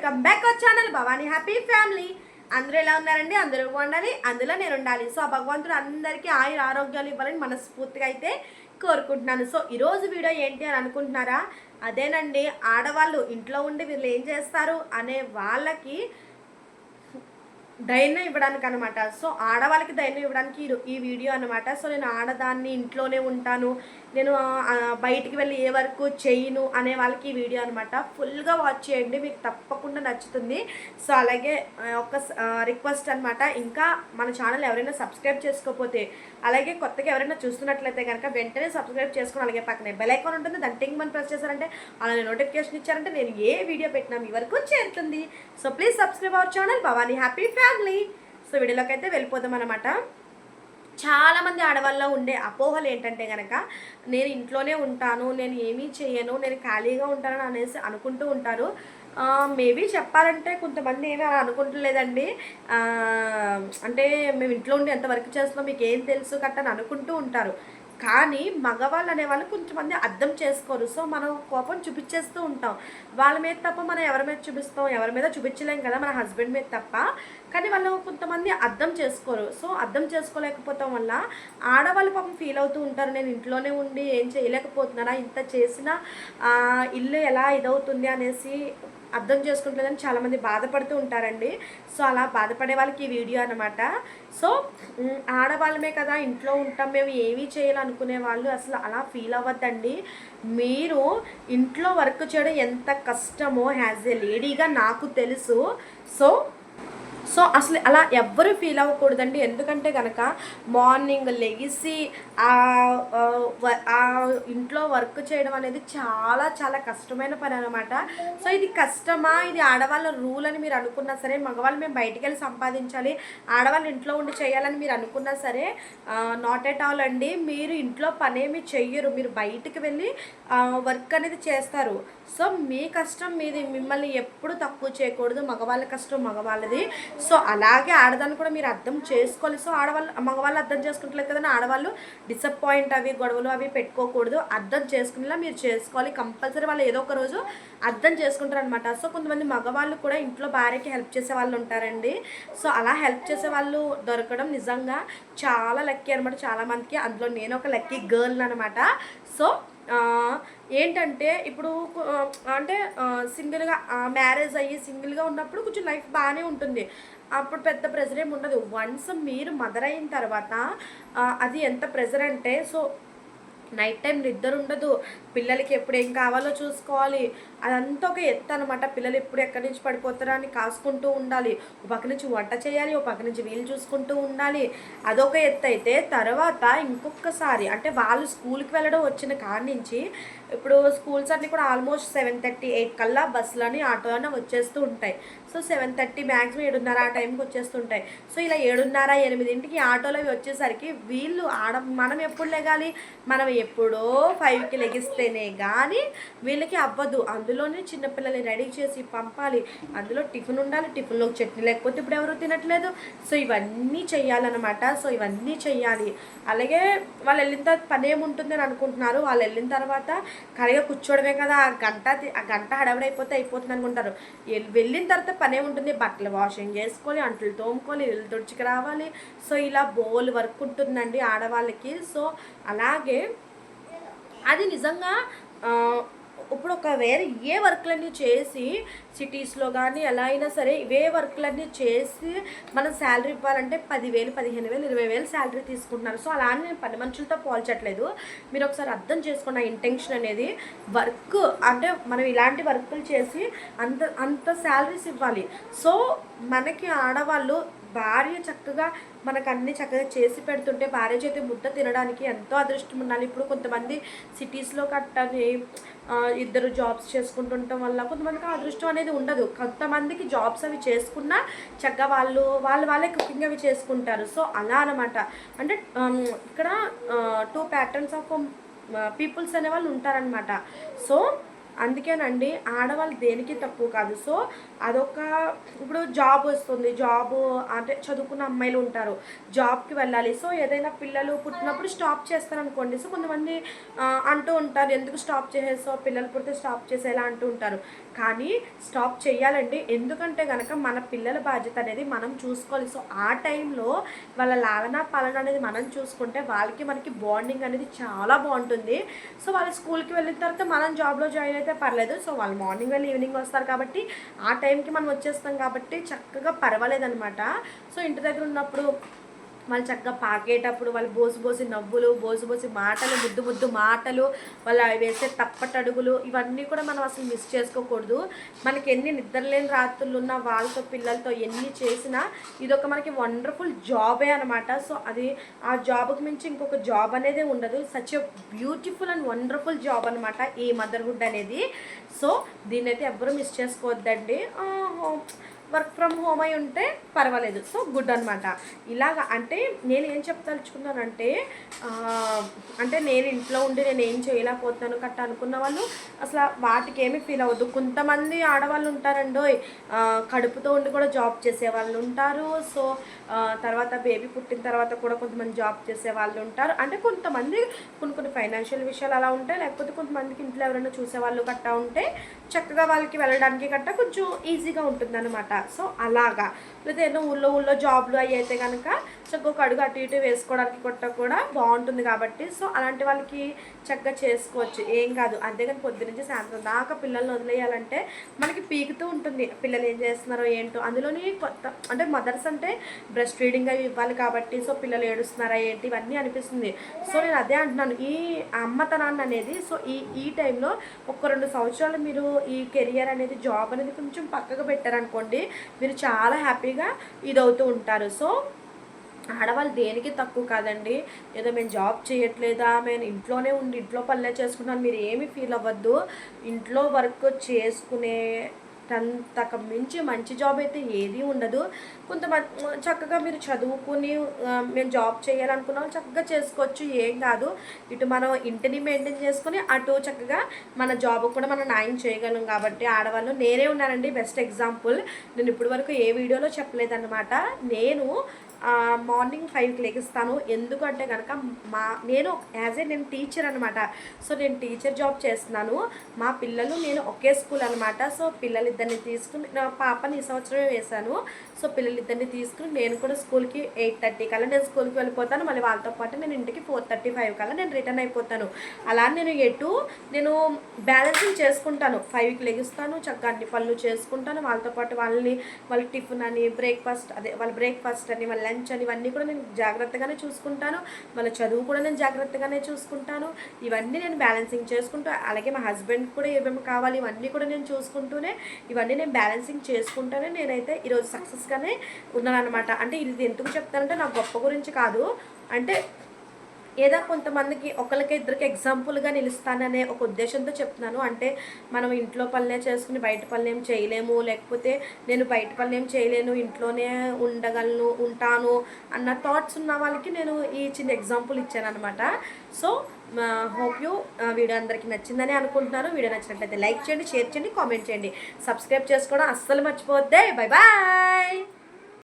Welcome back our channel Bhavani happy family. అందరూ ఎలా ఉన్నారండి? అందరూ ఉండాలి అందులో నేను ఉండాలి. సో ఆ భగవంతుడు అందరికీ ఆయుర ఆరోగ్యాలు ఇవ్వాలని మనస్ఫూర్తిగా అయితే కోరుకుంటున్నాను. సో ఈరోజు వీడియో ఏంటి అని అనుకుంటున్నారా? అదేనండి ఆడవాళ్ళు ఇంట్లో ఉండి వీళ్ళు ఏం చేస్తారు అనే వాళ్ళకి ధైర్యం ఇవ్వడానికి అనమాట సో ఆడవాళ్ళకి ధైర్యం ఇవ్వడానికి ఈ వీడియో అనమాట సో నేను ఆడదాన్ని ఇంట్లోనే ఉంటాను. నేను బయటికి వెళ్ళి ఏ వరకు చేయను అనే వాళ్ళకి ఈ వీడియో అనమాట ఫుల్గా వాచ్ చేయండి మీకు తప్పకుండా నచ్చుతుంది. సో అలాగే ఒక రిక్వెస్ట్ అనమాట ఇంకా మన ఛానల్ ఎవరైనా సబ్స్క్రైబ్ చేసుకోకపోతే అలాగే కొత్తగా ఎవరైనా చూస్తున్నట్లయితే కనుక వెంటనే సబ్స్క్రైబ్ చేసుకుని అలాగే పక్కనే బెల్ ఐకాన్ ఉంటుంది దాని టింగ్ మనం ప్రెస్ చేశారంటే అలాగే నోటిఫికేషన్ ఇచ్చారంటే నేను ఏ వీడియో పెట్టినా మీ వరకు చేరుతుంది. So please subscribe our channel Bhavani happy family so వీడియోలోకి అయితే వెళ్ళిపోదాం అనమాట చాలామంది ఆడవాళ్ళలో ఉండే అపోహలు ఏంటంటే కనుక నేను ఇంట్లోనే ఉంటాను నేను ఏమీ చేయను నేను ఖాళీగా ఉంటాను అనేసి అనుకుంటూ ఉంటారు. మేబీ చెప్పాలంటే కొంతమంది ఏమీ అలా అనుకుంటలేదండి. అంటే మేము ఇంట్లో ఉండి ఎంత వర్క్ చేస్తున్నాం మీకు ఏం తెలుసు కట్ట అని అనుకుంటూ ఉంటారు. కానీ మగవాళ్ళు అనేవాళ్ళు కొంతమంది అర్థం చేసుకోరు. సో మనం కోపం చూపించేస్తూ ఉంటాం. వాళ్ళ మీద తప్ప మనం ఎవరి మీద చూపిస్తాం? ఎవరి మీద చూపించలేం కదా మన హస్బెండ్ మీద తప్ప. కానీ వాళ్ళు కొంతమంది అర్థం చేసుకోరు. సో అర్థం చేసుకోలేకపోవటం వల్ల ఆడవాళ్ళు పాపం ఫీల్ అవుతూ ఉంటారు. నేను ఇంట్లోనే ఉండి ఏం చేయలేకపోతున్నారా ఇంత చేసినా ఇల్లు ఎలా ఇదవుతుంది అనేసి అర్థం చేసుకుంటలేదని చాలామంది బాధపడుతూ ఉంటారండి. సో అలా బాధపడే వాళ్ళకి ఈ వీడియో అనమాట సో ఆడవాళ్ళమే కదా ఇంట్లో ఉంటాం మేము ఏమీ చేయాలనుకునే వాళ్ళు అసలు అలా ఫీల్ అవ్వద్దండి. మీరు ఇంట్లో వర్క్ చేయడం ఎంత కష్టమో యాజ్ ఏ లేడీగా నాకు తెలుసు. సో సో అసలు అలా ఎవ్వరు ఫీల్ అవ్వకూడదండి. ఎందుకంటే కనుక మార్నింగ్ లెగిసి ఆ వ- ఇంట్లో వర్క్ చేయడం అనేది చాలా చాలా కష్టమైన పని అనమాట సో ఇది కష్టమా? ఇది ఆడవాళ్ళ రూల్ అని మీరు అనుకున్నా సరే మగవాళ్ళు మేము బయటికి వెళ్ళి సంపాదించాలి ఆడవాళ్ళు ఇంట్లో ఉండి చేయాలని మీరు అనుకున్నా సరే నాట్ ఎట్ ఆల్ అండి. మీరు ఇంట్లో పనేమి చెయ్యరు. మీరు బయటికి వెళ్ళి వర్క్ అనేది చేస్తారు. సో మీ కష్టం మీది. మిమ్మల్ని ఎప్పుడు తక్కువ చేయకూడదు. మగవాళ్ళ కష్టం మగవాళ్ళది. సో అలాగే ఆడదాన్ని కూడా మీరు అర్థం చేసుకోవాలి. సో ఆడవాళ్ళు మగవాళ్ళు అర్థం చేసుకుంటలేదు కదండి. ఆడవాళ్ళు డిసప్పాయింట్ అవి గొడవలు అవి పెట్టుకోకూడదు. అర్థం చేసుకునేలా మీరు చేసుకోవాలి. కంపల్సరీ వాళ్ళు ఏదో ఒక రోజు అర్థం చేసుకుంటారు అనమాట సో కొంతమంది మగవాళ్ళు కూడా ఇంట్లో భార్యకి హెల్ప్ చేసే వాళ్ళు ఉంటారండి. సో అలా హెల్ప్ చేసే వాళ్ళు దొరకడం నిజంగా చాలా లక్కీ అనమాట చాలామందికి అందులో నేను ఒక లక్కీ గర్ల్ అనమాట సో ఏంటంటే ఇప్పుడు అంటే సింగిల్గా మ్యారేజ్ అయ్యి సింగిల్గా ఉన్నప్పుడు కొంచెం లైఫ్ బాగానే ఉంటుంది. అప్పుడు పెద్ద ప్రెజర్ ఏమి ఉండదు. వన్స్ మీరు మదర్ అయిన తర్వాత అది ఎంత ప్రెజర్ అంటే సో నైట్ టైం నిద్ర ఉండదు. పిల్లలకి ఎప్పుడు ఏం కావాలో చూసుకోవాలి. అదంతా ఒక ఎత్తు అనమాట పిల్లలు ఎప్పుడు ఎక్కడి నుంచి పడిపోతారా అని కాసుకుంటూ ఉండాలి. ఒక పక్క నుంచి వంట చేయాలి ఒక పక్క నుంచి వీలు చూసుకుంటూ ఉండాలి. అదొక ఎత్తు అయితే తర్వాత ఇంకొకసారి అంటే వాళ్ళు స్కూల్కి వెళ్ళడం వచ్చిన కాడి నుంచి ఇప్పుడు స్కూల్స్ అన్నీ కూడా ఆల్మోస్ట్ సెవెన్ థర్టీ ఎయిట్ కల్లా బస్సులని ఆటోలోనే వచ్చేస్తూ ఉంటాయి. సో సెవెన్ థర్టీ మ్యాక్సిమం ఏడున్నర ఆ టైంకి వచ్చేస్తుంటాయి. సో ఇలా ఏడున్నర ఎనిమిదింటికి ఆటోలో వచ్చేసరికి వీళ్ళు ఆడ మనం ఎప్పుడు లెగాలి? మనం ఎప్పుడో ఫైవ్కి లెగిస్తేనే కానీ వీళ్ళకి అవ్వదు. అందులోనే చిన్నపిల్లల్ని రెడీ చేసి పంపాలి. అందులో టిఫిన్ ఉండాలి. టిఫిన్లో చట్నీ లేకపోతే ఇప్పుడు ఎవరు తినట్లేదు. సో ఇవన్నీ చెయ్యాలన్నమాట. సో ఇవన్నీ చెయ్యాలి. అలాగే వాళ్ళు వెళ్ళిన తర్వాత పని ఏముంటుంది అని అనుకుంటున్నారు. వాళ్ళు వెళ్ళిన తర్వాత ఖాళీగా కూర్చోవడమే కదా ఆ గంట ఆ గంట హడవడైపోతే అయిపోతుంది అనుకుంటారు. వెళ్ళిన తర్వాత పనే ఉంటుంది. బట్టలు వాషింగ్ చేసుకోవాలి అంట్లు తోముకోవాలి ఇల్లు తుడిచికి రావాలి. సో ఇలా బోల్ వర్క్ ఉంటుందండి ఆడవాళ్ళకి. సో అలాగే అది నిజంగా ఇప్పుడు ఒకవేళ ఏ వర్క్లన్నీ చేసి సిటీస్లో కానీ ఎలా అయినా సరే ఇవే వర్క్లన్నీ చేసి మనం శాలరీ ఇవ్వాలంటే పదివేలు పదిహేను వేలు ఇరవై వేలు శాలరీ తీసుకుంటున్నారు. సో అలా నేను పని మనుషులతో పోల్చట్లేదు. మీరు ఒకసారి అర్థం చేసుకున్న ఇంటెన్షన్ అనేది. వర్క్ అంటే మనం ఇలాంటి వర్కులు చేసి అంత అంత శాలరీస్ ఇవ్వాలి. సో మనకి ఆడవాళ్ళు భార్య చక్కగా మనకు అన్ని చక్కగా చేసి పెడుతుంటే భార్య చేతి ముద్ద తినడానికి ఎంతో అదృష్టం ఉండాలి. ఇప్పుడు కొంతమంది సిటీస్లో కట్టని ఇద్దరు జాబ్స్ చేసుకుంటుండటం వల్ల కొంతమందికి అదృష్టం అనేది ఉండదు. కొంతమందికి జాబ్స్ అవి చేసుకున్నా చక్కగా వాళ్ళు వాళ్ళు వాళ్ళే కుకింగ్ అవి చేసుకుంటారు. సో అలా అనమాట అంటే ఇక్కడ టూ ప్యాటర్న్స్ ఆఫ్ పీపుల్స్ అనే వాళ్ళు ఉంటారనమాట సో అందుకేనండి ఆడవాళ్ళు దేనికి తక్కువ కాదు. సో అదొక ఇప్పుడు జాబ్ వస్తుంది. జాబ్ అంటే చదువుకున్న అమ్మాయిలు ఉంటారు. జాబ్కి వెళ్ళాలి. సో ఏదైనా పిల్లలు పుట్టినప్పుడు స్టాప్ చేస్తారనుకోండి. సో కొంతమంది అంటూ ఉంటారు. ఎందుకు స్టాప్ చేసేసో పిల్లలు పుడితే స్టాప్ చేసేలా అంటూ ఉంటారు. కానీ స్టాప్ చేయాలండి. ఎందుకంటే కనుక మన పిల్లల బాధ్యత అనేది మనం చూసుకోవాలి. సో ఆ టైంలో వాళ్ళ లాలన పాలన అనేది మనం చూసుకుంటే వాళ్ళకి మనకి బాండింగ్ అనేది చాలా బాగుంటుంది. సో వాళ్ళు స్కూల్కి వెళ్ళిన తర్వాత మనం జాబ్లో జాయిన్ అయితే పర్లేదు. సో వాళ్ళు మార్నింగ్ వెళ్ళి ఈవినింగ్ వస్తారు కాబట్టి ఆ టైం టైంకి మనం వచ్చేస్తాం కాబట్టి చక్కగా పర్వాలేదనమాట సో ఇంటి దగ్గర ఉన్నప్పుడు వాళ్ళు చక్కగా పాకేటప్పుడు వాళ్ళు బోసి బోసి నవ్వులు బోసి బోసి మాటలు ముద్దు ముద్దు మాటలు వాళ్ళు అవి వేసే తప్పటడుగులు ఇవన్నీ కూడా మనం అసలు మిస్ చేసుకోకూడదు. మనకి ఎన్ని నిద్రలేని రాత్రులు ఉన్న వాళ్ళతో పిల్లలతో ఎన్ని చేసినా ఇదొక మనకి వండర్ఫుల్ జాబే అనమాట సో అది ఆ జాబ్కి మించి ఇంకొక జాబ్ అనేది ఉండదు. Such beautiful and wonderful job అనమాట ఈ మదర్హుడ్ అనేది. సో దీన్నైతే ఎవ్వరూ మిస్ చేసుకోవద్దండి. వర్క్ ఫ్రమ్ హోమ్ అయి ఉంటే పర్వాలేదు. సో గుడ్ అనమాట ఇలాగ అంటే నేను ఏం చెప్తలుచుకున్నానంటే అంటే నేను ఇంట్లో ఉండి నేను ఏం చేయలేకపోతున్నాను కట్ట అనుకున్న వాళ్ళు అసలు వాటికి ఏమి ఫీల్ అవ్వద్దు. కొంతమంది ఆడవాళ్ళు ఉంటారండో కడుపుతో ఉండి కూడా జాబ్ చేసే వాళ్ళు ఉంటారు. సో తర్వాత బేబీ పుట్టిన తర్వాత కూడా కొంతమంది జాబ్ చేసే వాళ్ళు ఉంటారు. అంటే కొంతమంది కొన్ని కొన్ని ఫైనాన్షియల్ విషయాలు అలా ఉంటాయి. లేకపోతే కొంతమందికి ఇంట్లో ఎవరైనా చూసే వాళ్ళు కట్టా ఉంటే చక్కగా వాళ్ళకి వెళ్ళడానికి గట్ట కొంచెం ఈజీగా ఉంటుందన్నమాట. సో అలాగా. లేదా ఏదో ఊళ్ళో ఊళ్ళో జాబ్లు అవి అయితే కనుక చక్కగా ఒక అడుగు అటు ఇటు వేసుకోవడానికి కొట్ట కూడా బాగుంటుంది. బాగుంటుంది కాబట్టి సో అలాంటి వాళ్ళకి చక్కగా చేసుకోవచ్చు. ఏం కాదు. అంతేగాని పొద్దు నుంచి సాయంత్రం దాకా పిల్లల్ని వదిలేయాలంటే మనకి పీకుతూ ఉంటుంది. పిల్లలు ఏం చేస్తున్నారో ఏంటో. అందులోని కొత్త అంటే మదర్స్ అంటే బ్రెస్ట్ ఫీడింగ్ అవి ఇవ్వాలి కాబట్టి సో పిల్లలు ఏడుస్తున్నారా ఏంటి ఇవన్నీ అనిపిస్తుంది. సో నేను అదే అంటున్నాను. ఈ అమ్మతనాన్ని అనేది సో ఈ ఈ టైంలో ఒక రెండు సంవత్సరాలు మీరు ఈ కెరియర్ అనేది జాబ్ అనేది కొంచెం పక్కకు పెట్టారనుకోండి మీరు చాలా హ్యాపీగా ఇదవుతూ ఉంటారు. సో ఆడవాళ్ళు దేనికి తక్కువ కాదండి. ఏదో మేము జాబ్ చేయట్లేదా మేము ఇంట్లోనే ఉండి ఇంట్లో పనులే చేసుకుంటాను మీరు ఏమి ఫీల్ అవ్వద్దు. ఇంట్లో వర్క్ చేసుకునే అంతకు మించి మంచి జాబ్ అయితే ఏది ఉండదు. కొంతమంది చక్కగా మీరు చదువుకుని మేము జాబ్ చేయాలనుకున్నాం చక్కగా చేసుకోవచ్చు ఏం కాదు. ఇటు మనం ఇంటిని మెయింటైన్ చేసుకుని అటు చక్కగా మన జాబ్ కూడా మనం న్యాయం చేయగలం కాబట్టి ఆడవాళ్ళు నేనే ఉన్నానండి బెస్ట్ ఎగ్జాంపుల్. నేను ఇప్పటి వరకు ఏ వీడియోలో చెప్పలేదన్నమాట. నేను మార్నింగ్ ఫైవ్కి లెగిస్తాను. ఎందుకంటే కనుక మా నేను యాజ్ ఏ నేను టీచర్ అనమాట సో నేను టీచర్ జాబ్ చేస్తున్నాను. మా పిల్లలు నేను ఒకే స్కూల్ అనమాట సో పిల్లలిద్దరిని తీసుకుని నా పాపని ఈ సంవత్సరమే వేశాను. సో పిల్లలిద్దరిని తీసుకుని నేను కూడా స్కూల్కి ఎయిట్ థర్టీ కల్లా నేను స్కూల్కి వెళ్ళిపోతాను. మళ్ళీ వాళ్ళతో పాటు నేను ఇంటికి ఫోర్ థర్టీ ఫైవ్ కల్లా నేను రిటర్న్ అయిపోతాను. అలా నేను ఎటు నేను బ్యాలెన్సింగ్ చేసుకుంటాను. ఫైవ్కి లెగిస్తాను చక్కగా అన్ని పనులు చేసుకుంటాను. వాళ్ళతో పాటు వాళ్ళని వాళ్ళ టిఫిన్ అని బ్రేక్ఫాస్ట్ అదే వాళ్ళ బ్రేక్ఫాస్ట్ అని వాళ్ళ లంచ్ అని ఇవన్నీ కూడా నేను జాగ్రత్తగానే చూసుకుంటాను. వాళ్ళ చదువు కూడా నేను జాగ్రత్తగానే చూసుకుంటాను. ఇవన్నీ నేను బ్యాలెన్సింగ్ చేసుకుంటూ అలాగే మా హస్బెండ్ కూడా ఏమేమి కావాలి ఇవన్నీ కూడా నేను చూసుకుంటూనే ఇవన్నీ నేను బ్యాలెన్సింగ్ చేసుకుంటూనే నేనైతే ఈరోజు సక్సెస్గానే ఉన్నాను అనమాట అంటే ఇది ఎందుకు చెప్తానంటే నా గొప్ప గురించి కాదు. అంటే ఏదో కొంతమందికి ఒకరికి ఇద్దరికి ఎగ్జాంపుల్గా నిలుస్తాననే ఒక ఉద్దేశంతో చెప్తున్నాను. అంటే మనం ఇంట్లో పనులే చేసుకుని బయట పనులు ఏం చేయలేము. లేకపోతే నేను బయట పనులు ఏం చేయలేను ఇంట్లోనే ఉండగలను ఉంటాను అన్న థాట్స్ ఉన్న వాళ్ళకి నేను ఈ చిన్న ఎగ్జాంపుల్ ఇచ్చాను అనమాట సో హోప్ యూ వీడియో అందరికీ నచ్చిందని అనుకుంటున్నాను. వీడియో నచ్చినట్లయితే లైక్ చేయండి షేర్ చేయండి కామెంట్ చేయండి. సబ్స్క్రైబ్ చేసుకోవడం అస్సలు మర్చిపోద్దే బై బాయ్